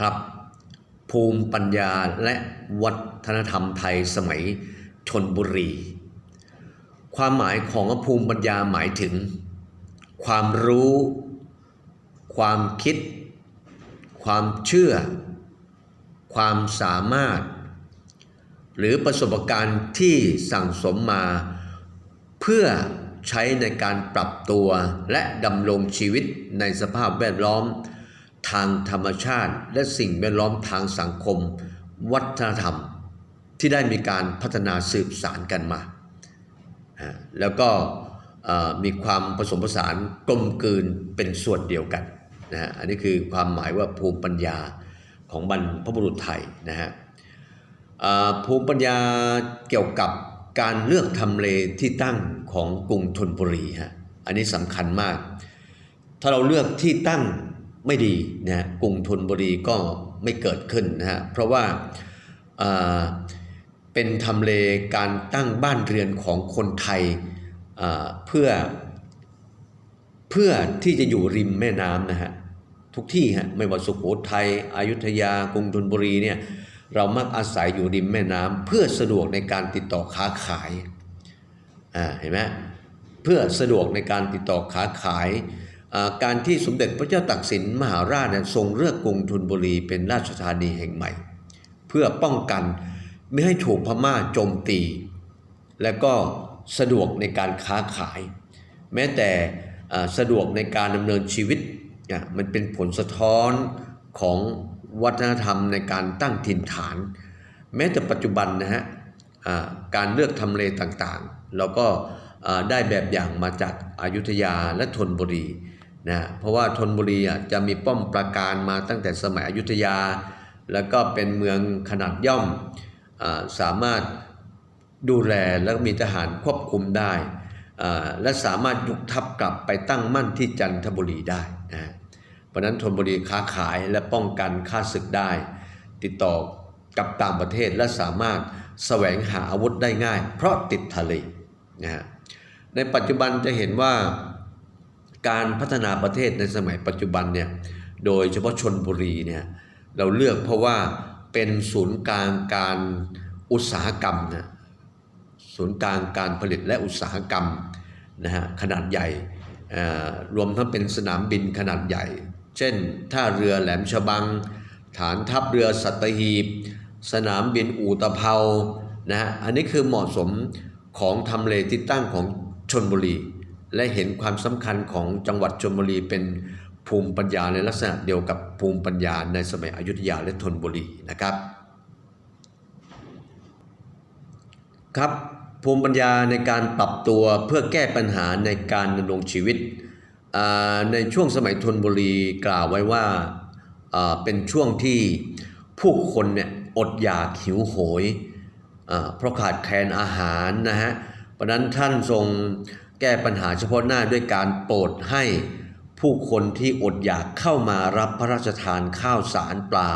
ครับ ภูมิปัญญาและวัฒนธรรมไทยสมัยชนบุรี ความหมายของภูมิปัญญาหมายถึง ความรู้ ความคิด ความเชื่อ ความสามารถ หรือประสบการณ์ที่สั่งสมมา เพื่อใช้ในการปรับตัวและดำรงชีวิตในสภาพแวดล้อม ทางธรรมชาติ และสิ่งแวดล้อมทางสังคม วัฒนธรรม ที่ได้มีการพัฒนาสืบสารกันมา แล้วก็มีความผสมผสานกลมกลืนเป็นส่วนเดียวกันนะฮะอันนี้คือความหมายว่าภูมิปัญญาของบรรพบุรุษไทยนะฮะภูมิปัญญาเกี่ยวกับการเลือกทำเลที่ตั้งของกรุงธนบุรีฮะอันนี้สำคัญมาก ถ้าเราเลือกที่ตั้ง ไม่ดีนะฮะกรุงธนบุรีก็ไม่เกิดขึ้นนะฮะเพราะว่าเป็นทำเลการตั้งบ้านเรือนของคนไทยเพื่อเพื่อที่จะอยู่ริมแม่น้ำนะฮะทุกที่ฮะไม่ว่าสุโขทัยอยุธยากรุงธนบุรีเนี่ยเรามักอาศัยอยู่ริมแม่น้ำเพื่อสะดวกในการติดต่อค้าขายอ่าเห็นไหมเพื่อสะดวกในการติดต่อค้าขาย การที่สมเด็จพระเจ้าตากสินมหาราชทรงเลือกกรุงธนบุรีเป็นราชธานีแห่งใหม่ เพื่อป้องกันไม่ให้ถูกพม่าโจมตี และก็สะดวกในการค้าขาย แม้แต่สะดวกในการดำเนินชีวิตมันเป็นผลสะท้อนของวัฒนธรรมในการตั้งถิ่นฐาน แม้แต่ปัจจุบันนะฮะการเลือกทำเลต่างๆ เราก็ได้แบบอย่างมาจากอายุทยาและธนบุรี นะเพราะว่าธนบุรีอะจะมีป้อมปราการมาตั้งแต่สมัยอยุธยา แล้วก็เป็นเมืองขนาดย่อมอสามารถดูแลแล้วมีทหารควบคุมได้ และสามารถยุกทัพกลับไปตั้งมั่นที่จันทบุรีได้นะเพราะฉะนั้นธนบุรีค้าขายและป้องกันค่าศึกได้ ติดต่อกับต่างประเทศและสามารถแสวงหาอาวุธได้ง่าย เพราะติดทะเลนะฮะในปัจจุบันจะเห็นว่า การพัฒนาประเทศในสมัยปัจจุบันเนี่ยโดยเฉพาะชนบุรีเนี่ยเราเลือกเพราะว่าเป็นศูนย์กลางการอุตสาหกรรมนะศูนย์กลางการผลิตและอุตสาหกรรมนะฮะขนาดใหญ่รวมทั้งเป็นสนามบินขนาดใหญ่ เช่นท่าเรือแหลมฉบัง ฐานทัพเรือสัตหีบ สนามบินอู่ตะเภานะฮะอันนี้คือเหมาะสมของทำเลที่ตั้งของชนบุรี และเห็นความสำคัญของจังหวัดชนบุรีเป็นภูมิปัญญาในลักษณะเดียวกับภูมิปัญญาในสมัยอยุธยาและธนบุรีนะครับครับภูมิปัญญาในการปรับตัวเพื่อแก้ปัญหาในการดำรงชีวิต ในช่วงสมัยธนบุรีกล่าวไว้ว่าเป็นช่วงที่ผู้คนเนี่ยอดอยากหิวโหยเพราะขาดแคลนอาหารนะฮะเพราะนั้นท่านทรง แก้ปัญหาเฉพาะหน้าด้วยการโปรดให้ผู้คนที่อดอยากเข้ามารับพระราชทานข้าวสารปลา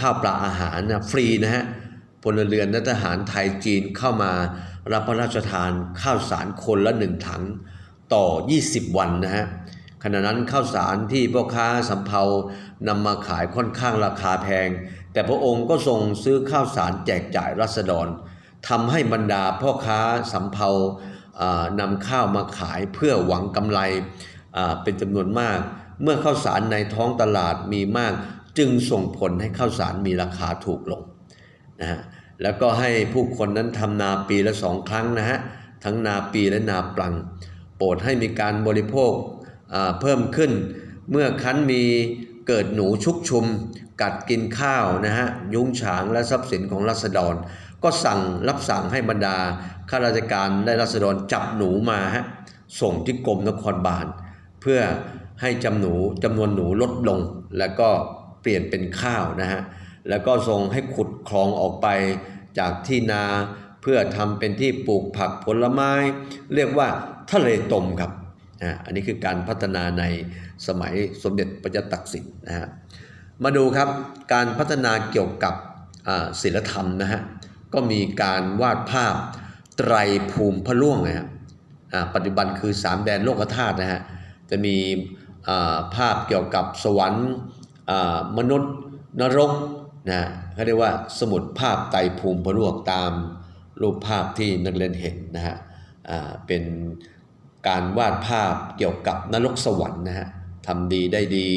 ข้าวปลาอาหารนะฟรีนะฮะพลเรือนและทหารไทยจีนเข้ามารับพระราชทานข้าวสารคนละหนึ่งถังต่อ 20 วันนะฮะขณะนั้นข้าวสารที่พ่อค้าสำเภานำมาขายค่อนข้างราคาแพง แต่พระองค์ก็ทรงซื้อข้าวสารแจกจ่ายรัษฎรทำให้บรรดาพ่อค้าสำเภาอ่า นำข้าวมาขายเพื่อหวังกำไรเป็นจำนวนมาก เมื่อข้าวสารในท้องตลาดมีมาก จึงส่งผลให้ข้าวสารมีราคาถูกลงนะฮะแล้วก็ให้ผู้คนนั้นทำนาปีละสองครั้งนะฮะทั้งนาปีและนาปลัง โปรดให้มีการบริโภคเพิ่มขึ้น เมื่อคั้นมีเกิดหนูชุกชุม กัดกินข้าวนะฮะยุ้งฉางและทรัพย์สินของรัษฎร ก็สั่งรับสั่งให้บรรดาข้าราชการและรัษฎรจับหนูมาฮะส่งที่กรมนครบาล เพื่อให้จำหนูจำนวนหนูลดลง แล้วก็เปลี่ยนเป็นข้าวนะฮะแล้วก็ทรงให้ขุดคลองออกไปจากที่นาเพื่อทำเป็นที่ปลูกผักผลไม้ เรียกว่าทะเลตมครับอ่าอันนี้คือการพัฒนาในสมัยสมเด็จพระเจ้าตากสินนะฮะมาดูครับการพัฒนาเกี่ยวกับศิลธรรมนะฮะ ก็มีการวาดภาพไตรภูมิพระล่วงนะฮะอ่าปัจจุบันคือสามแดนโลกธาตุนะฮะจะมีอ่าภาพเกี่ยวกับสวรรค์อ่ามนุษย์นรกนะเขาเรียกว่าสมุดภาพไตรภูมิพระล่วกตามรูปภาพที่นักเรียนเห็นนะฮะอ่าเป็นการวาดภาพเกี่ยวกับนรกสวรรค์นะฮะทำดีได้ดี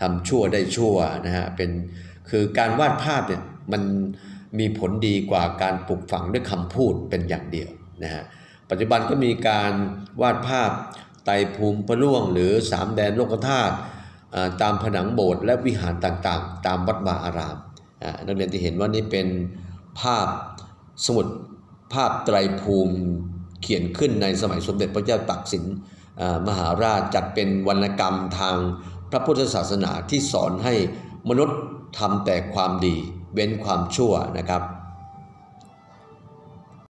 ทำชั่วได้ชั่วนะฮะเป็นคือการวาดภาพเนี่ยมัน มีผลดีกว่าการปลูกฝังด้วยคำพูดเป็นอย่างเดียวนะฮะปัจจุบันก็มีการวาดภาพไตรภูมิพระล่วง หรือสามแดนโลกธาตุตามผนังโบสถ์และวิหารต่างๆ ตามวัดวาอารามนักเรียนที่เห็นว่านี่เป็นภาพสมุดภาพไตรภูมิเขียนขึ้นในสมัยสมเด็จพระเจ้าตากสินมหาราชจัดเป็นวรรณกรรมทางพระพุทธศาสนาที่สอนให้มนุษย์ทำแต่ความดี เว้นความชั่วนะครับ